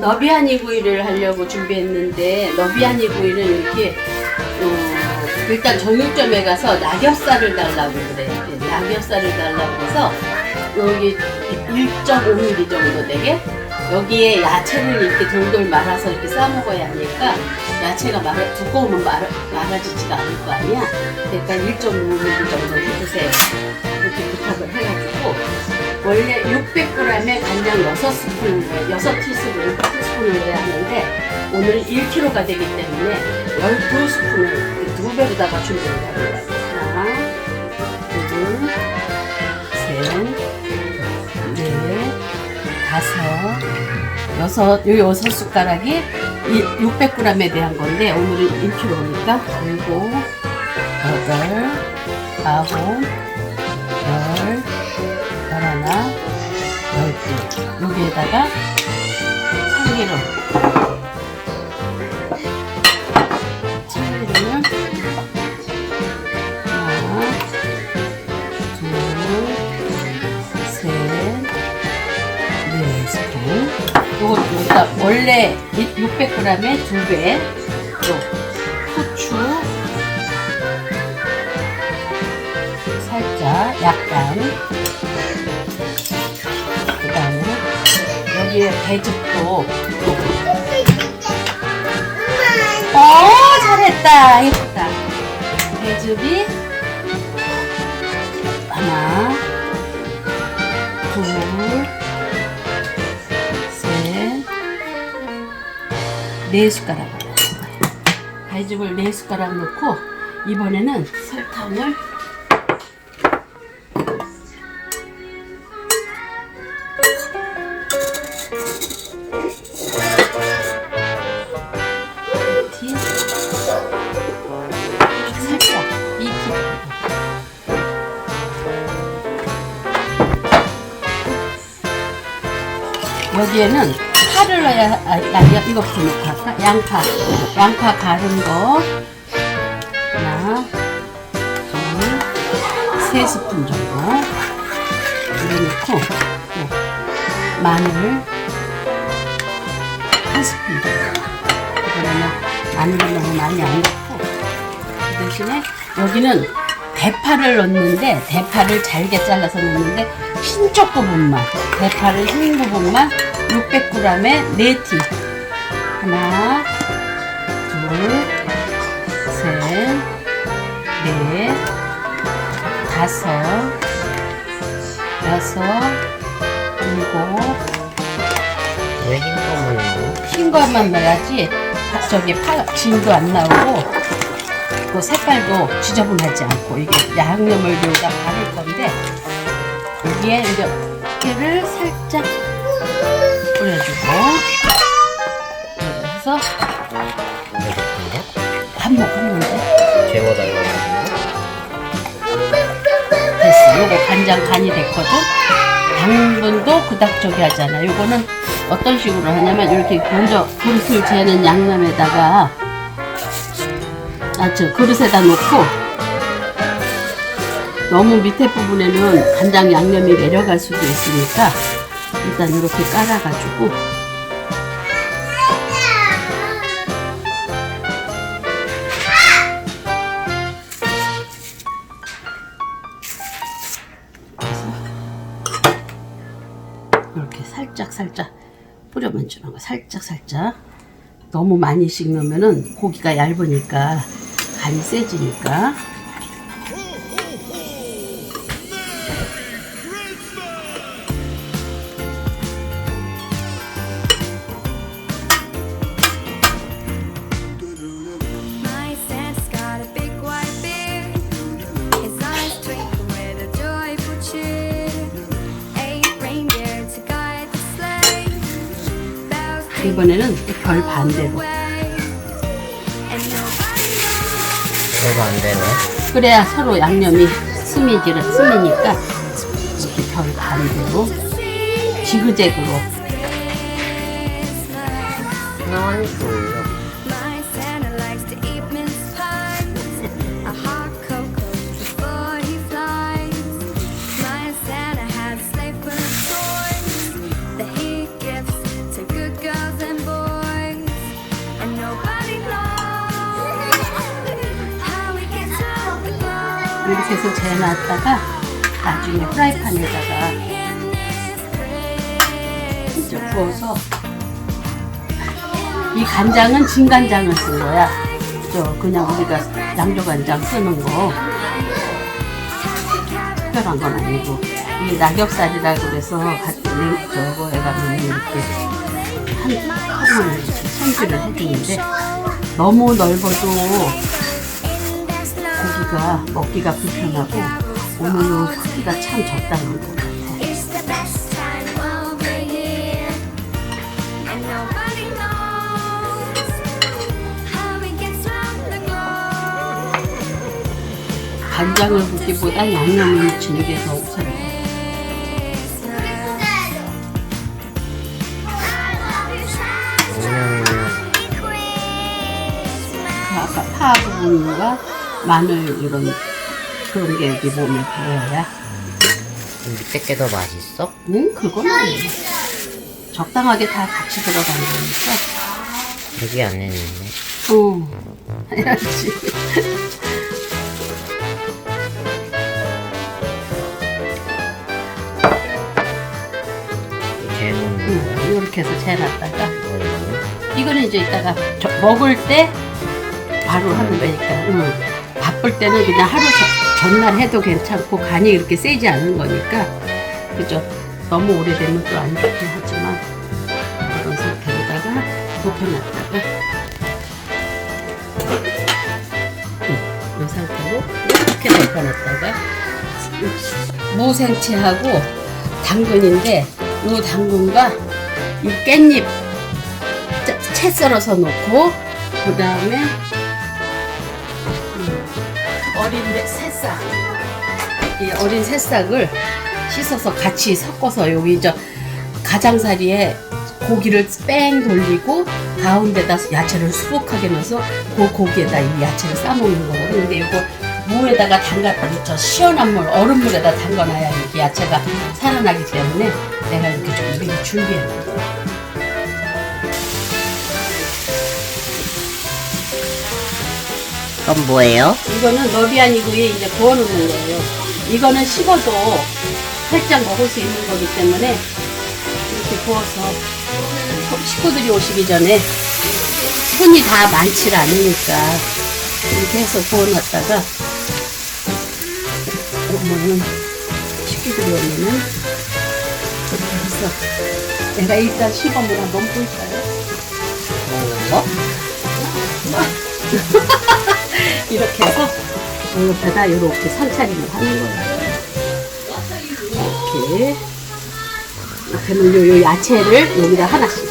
너비아니 구이를 하려고 준비했는데 너비아니 구이는 이렇게 어, 일단 정육점에 가서 낙엽살을 달라고 그래. 낙엽살을 달라고 해서 여기 1.5mm 정도 되게 여기에 야채를 이렇게 돌돌 말아서 이렇게 싸 먹어야 하니까 야채가 말아, 두꺼우면 말아, 말아지지가 않을 거 아니야. 그러니까 1.5mm 정도 해주세요. 이렇게 부탁을 해가지고 원래 600g에 간장 6스푼, 6티스푼, 10스푼을 넣어야 하는데 오늘 1kg가 되기 때문에 12스푼을 두 배로다가 해요. 하나, 둘, 셋, 넷, 다섯, 여섯, 요 여섯 숟가락이 600g에 대한 건데 오늘은 1kg니까 일곱, 여덟, 아홉, 여기에다가 참기름. 참기름을 하나, 둘, 셋, 네 스푼. 요거 여기다 원래 600g에 두 배. 또 후추 살짝 약간 여기에 배즙도. 어 잘했다. 예쁘다. 배즙이 하나 둘셋네 숟가락 배즙을 네 숟가락 넣고 이번에는 설탕을 여기에는 파를 넣어야 아, 아 이거부터 넣고? 양파. 양파 바른 거. 하나 둘 세 스푼 정도. 이거 넣고 또 마늘 한 스푼 정도. 이번에는 마늘을 너무 많이 안 넣고. 그 대신에 여기는 대파를 넣는데 대파를 잘게 잘라서 넣는데 흰 쪽 부분만 대파를 흰 부분만 600g에 4티. 하나 둘셋넷 다섯 여섯 일곱. 왜 흰 것만 넣어? 흰 것만 넣어야지? 파- 저기 파 진도 안 나오고 그 색깔도 지저분하지 않고 이게 양념을 여기다 바를 건데 여기에 이제 깨를 살짝 뿌려주고. 좋은데? 한몫 했는데. 재워달라고 됐어. 요거 간장 간이 됐거든. 당분도 그닥저기 하잖아. 요거는 어떤 식으로 하냐면 이렇게 먼저 그릇을 재는 양념에다가 아 저 그릇에다 놓고 너무 밑에 부분에는 간장 양념이 내려갈 수도 있으니까 일단 이렇게 깔아가지고. 이렇게 살짝 살짝 뿌려만 주는 거. 살짝 살짝. 너무 많이씩 넣으면은 고기가 얇으니까 간이 세지니까 이번에는 또별 반대로. 왜도 안 되네? 그래야 서로 양념이 스미지를 스미니까 이렇게 별 반대로. 지그재그로. 줄 이렇게 해서 재놨다가 나중에 프라이팬에다가 이제 부어서 이 간장은 진간장을 쓴 거야. 저 그냥 우리가 양조간장 쓰는 거 특별한 건 아니고 이게 낙엽살이라 그래서 같이 저거에 가면 이렇게 한 이렇게 손질을 해주는데 너무 넓어도 고기가 먹기가 불편하고 오늘 요 크기가 참 적당한 것 같아. It's the best time of the year, and nobody knows how it gets round the globe. 간장을 붓기보다 양념을 묻히는 게 더 우선. 양념이면 그 아까 파 부분과 마늘 이런 그런 게 여기 몸에 배어야. 밑에 게 더 맛있어? 응, 그건 아니야. 적당하게 다 같이 들어간 거니까. 여기 안 했는데. 어, 해야지. 응, 이렇게 해서 재놨다가. 이거는 이제 이따가 저- 먹을 때 바로 하면 되니까. 응. 바쁠 때는 그냥 하루 저- 전날 해도 괜찮고 간이 이렇게 세지 않은 거니까. 그죠? 너무 오래되면 또 안 좋긴 하지만 그런 상태로다가 덮여놨다가 응, 이 상태로 이렇게 덮여놨다가 무생채하고 당근인데 이 당근과 이 깻잎 짜- 채 썰어서 놓고 그 다음에 어린 데- 새싹 이 어린 새싹을 씻어서 같이 섞어서 여기 저 가장자리에 고기를 뺑 돌리고 가운데다 야채를 수북하게 넣어서 그 고기에다 이 야채를 싸먹는 거거든요. 근데 이거 물에다가 담가 저 시원한 물 얼음물에다 담가놔야 이렇게 야채가 살아나기 때문에 내가 이렇게 좀 미리 준비해 놨어요. 건 뭐예요? 이거는 너비아니구에 이제 구워놓는 거예요. 이거는 식어도 살짝 먹을 수 있는 거기 때문에 이렇게 구워서 식구들이 오시기 전에 손이 다 많지 않으니까 이렇게 해서 구워놨다가 오면은 식구들이 오면은 이렇게 해서 내가 일단 시범을 한번 볼까요? 옆에다 이렇게 선차림을 하는 거예요. 이렇게. 그러면 요, 요 야채를 여기다 하나씩.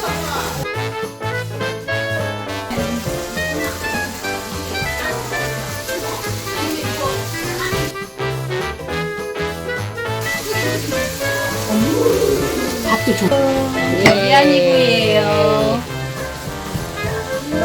밥도 좋고. 예. 미안이구예요.